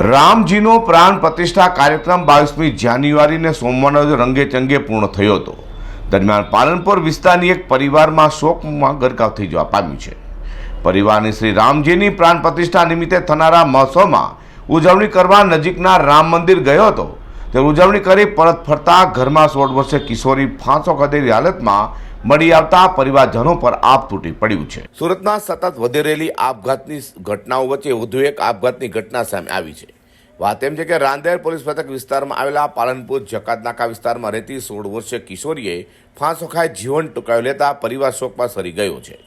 રામજીનો પ્રાણ પ્રતિષ્ઠા કાર્યક્રમ બાવીસમી જાન્યુઆરીને સોમવારના રોજ રંગે ચંગે પૂર્ણ થયો હતો. દરમિયાન પાલનપુર વિસ્તારની એક પરિવારમાં શોકમાં ગરકાવ થઈ જવા પામ્યું છે. પરિવારની શ્રી રામજીની પ્રાણ પ્રતિષ્ઠા નિમિત્તે થનારા મહોત્સવમાં ઉજવણી કરવા નજીકના રામ મંદિર ગયો હતો. તે ઉજવણી કરી પરત ફરતા ઘરમાં સોળ વર્ષે કિશોરી ફાંસો ખાધેલી હાલતમાં મળી આવતા પરિવારજનો પર આપ તૂટી પડ્યું છે. સુરતના સતત વધી રહેલી આપઘાતની ઘટનાઓ વચ્ચે વધુ એક આપઘાતની ઘટના સામે આવી છે. વાત એમ છે કે રાંદેર પોલીસ મથક વિસ્તારમાં આવેલા પાલનપુર જકાતનાકા વિસ્તારમાં રહેતી સોળ વર્ષીય કિશોરીએ ફાંસો ખાઈ જીવન ટૂંકાવી લેતા પરિવાર શોકમાં સરી ગયો છે.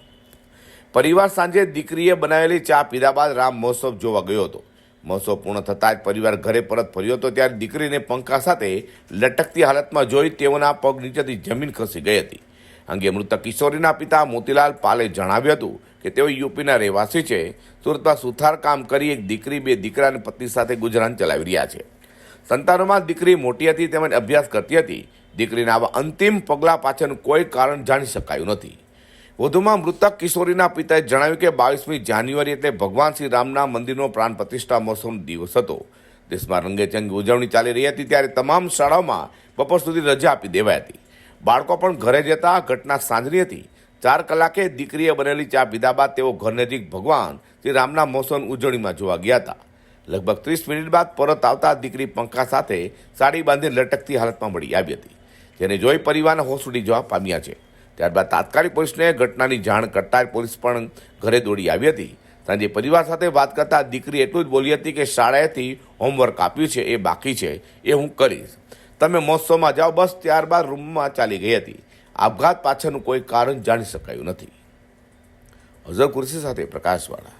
પરિવાર સાંજે દીકરીએ બનાવેલી ચા પીધા બાદ રામ મહોત્સવ જોવા ગયો હતો. મહોત્સવ પૂર્ણ થતાં જ પરિવાર ઘરે પરત ફર્યો હતો ત્યારે દીકરીને પંખા સાથે લટકતી હાલતમાં જોઈ તેઓના પગ નીચેથી જમીન ખસી ગઈ હતી. અંગે મૃતક કિશોરીના પિતા મોતીલાલ પાલે જણાવ્યું હતું કે તેઓ યુપીના રહેવાસી છે. સુરતમાં સુથાર કામ કરી એક દીકરી, બે દીકરા અને પત્ની સાથે ગુજરાન ચલાવી રહ્યા છે. સંતાનોમાં દીકરી મોટી હતી તેમજ અભ્યાસ કરતી હતી. દીકરીના આવા અંતિમ પગલાં પાછળનું કોઈ કારણ જાણી શકાયું નથી. વધુમાં મૃતક કિશોરીના પિતાએ જણાવ્યું કે બાવીસમી જાન્યુઆરી એટલે ભગવાન શ્રી રામના મંદિરનો પ્રાણ પ્રતિષ્ઠા મહોત્સવનો દિવસ હતો. દેશમાં રંગેચંગી ઉજવણી ચાલી રહી હતી ત્યારે તમામ શાળાઓમાં બપોર સુધી રજા આપી દેવાઈ હતી. બાળકો પણ ઘરે જતા ઘટના સાંજની હતી. ચાર કલાકે દીકરીએ બનેલી ચા પીધા બાદ તેઓ ઘર નજીક ભગવાન શ્રી રામના મહોત્સવની ઉજવણીમાં જોવા ગયા હતા. લગભગ ત્રીસ મિનિટ બાદ પરત આવતા દીકરી પંખા સાથે સાડી બાંધી લટકતી હાલતમાં મળી આવી હતી. જેને જોઈ પરિવારને હોશ ઉડી જવા પામ્યા છે. ત્યારબાદ તાત્કાલિક પોલીસને ઘટનાની જાણ કરતા પોલીસ પણ ઘરે દોડી આવી હતી. સાંજે પરિવાર સાથે વાત કરતા દીકરી એટલું જ બોલી હતી કે શાળાએથી હોમવર્ક આપ્યું છે, એ બાકી છે, એ હું કરીશ. તમે મહોત્સવમાં જાઓ, બસ ત્યારબાદ રૂમમાં ચાલી ગઈ હતી. આપઘાત પાછળનું કોઈ કારણ જાણી શકાયું નથી. અઝર કુરશી સાથે પ્રકાશવાળા.